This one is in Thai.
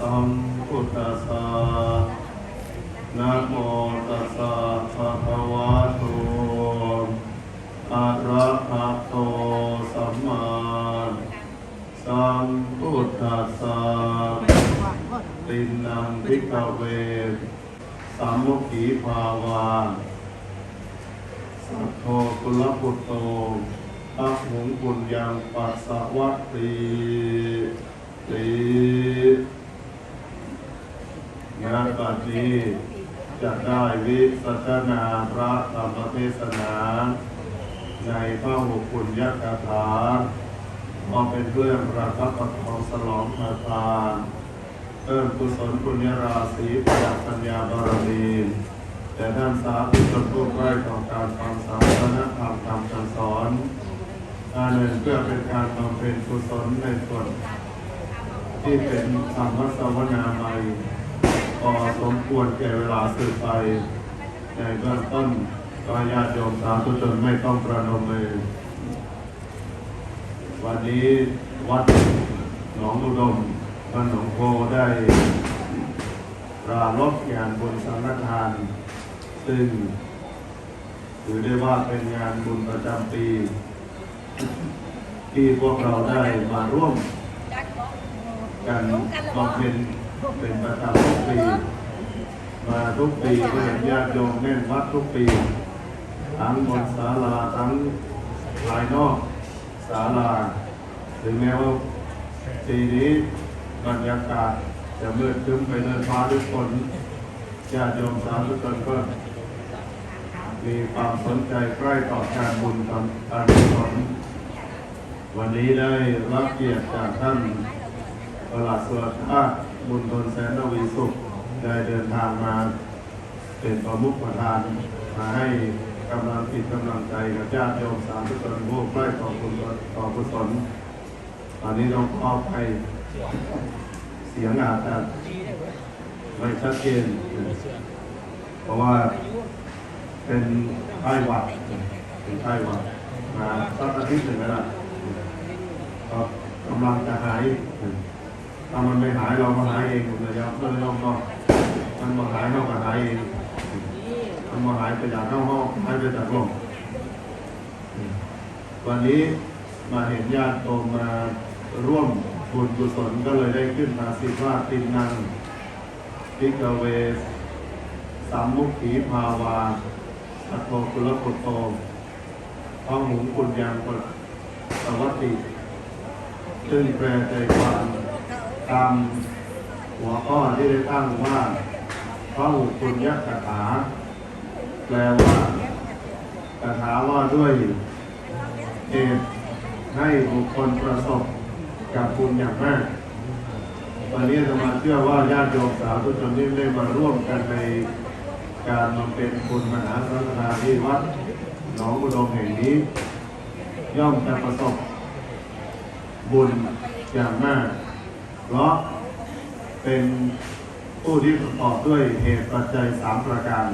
สัมพุทธัสสะนะโมตัสสะภะคะวะโตอะระหะโตสัมมาสัมพุทธัสสะตินังพิกเวสัมมุขีภาวาสัทโทกุลปุตโตอะหุงปุญญังปัสสะวัตติติงานบัดนี้จะได้ วิสัชนาพระธรรมเทศนา ในพระหุปุญญกถามาเป็นเครื่องระทับประคองสลองพระทานเพิ่มกุศลปุญญราศีประดับปัญญาบารมีแต่ท่านสาธุชนผู้ใกล้ต่อการฟังสาธารณธรรมคำสั่งสอนอันหนึ่งเพื่อเป็นการบำเพ็ญกุศลในส่วนที่เป็นธรรมสวนาใหม่ พอสมควรแก่เวลาสืบไป ในเบื้องต้นก็ญาติโยมสาธุชนไม่ต้องประนมมือ วันนี้วัดหนองอุดมบ้านหนองโพได้ราลบงานบุญสังฆทาน ซึ่งถือได้ว่าเป็นงานบุญประจำปี ที่พวกเราได้มาร่วมกันบำเพ็ญ เป็นประจำทุกปี มาทุกปีก็เห็นญาติโยมแน่นวัดทุกปี ทั้งบนศาลาทั้งภายนอกศาลา ถึงแม้ว่าปีนี้บรรยากาศจะมืดครึ้มไปด้วยฟ้าด้วยฝนญาติโยมสาธุชนก็มีความสนใจใกล้ต่อการบุญการการกุศลวันนี้ได้รับเกียรติจากท่านประหลัดสวนอา บุญทนแสนนวีสุขได้เดินทางมาเป็นประมุขประธานมาให้กำลังจิตกำลังใจกับญาติโยมสาธุชนผู้ใกล้ต่อบุญต่อกุศลตอนนี้ต้องขอไปเสียงอาจจะไม่ชัดเจน เพราะว่าเป็นไข้หวัดเป็นไข้หวัดมาสักอาทิตย์หนึ่งแล้วล่ะก็กำลังจะหาย ถ้ามันไม่หายเราก็หายเองหมดเลยครับเลยเราก็มันมาหายเราก็หายเองมันมาหายไปจากเข้าห้องหายไปจากโลกวันนี้มาเห็นญาติโตมาร่วมบุญกุศลก็เลยได้ขึ้นมาสิว่าตินนังพิกเวสสามมุขีภาวาสัทโทกุลปุตโตพระหุงปุญญังปตสวัตติ ซึ่งแปลใจความ ตามหัวข้อที่ได้ตั้งว่าพระหุงปุญญกถา แปลว่ากถาว่าด้วยเหตุให้บุคคลประสบกับบุญอย่างมากวันนี้ธรรมาเชื่อว่าญาติโยมสาธุชนที่ได้มาร่วมกันในการมาเป็นบุญมหาสังฆาที่วัดหนองอุดมแห่งนี้ ย่อมจะประสบบุญอย่างมาก เพราะเป็นผู้ที่ประกอบด้วยเหตุปัจจัยสามประการ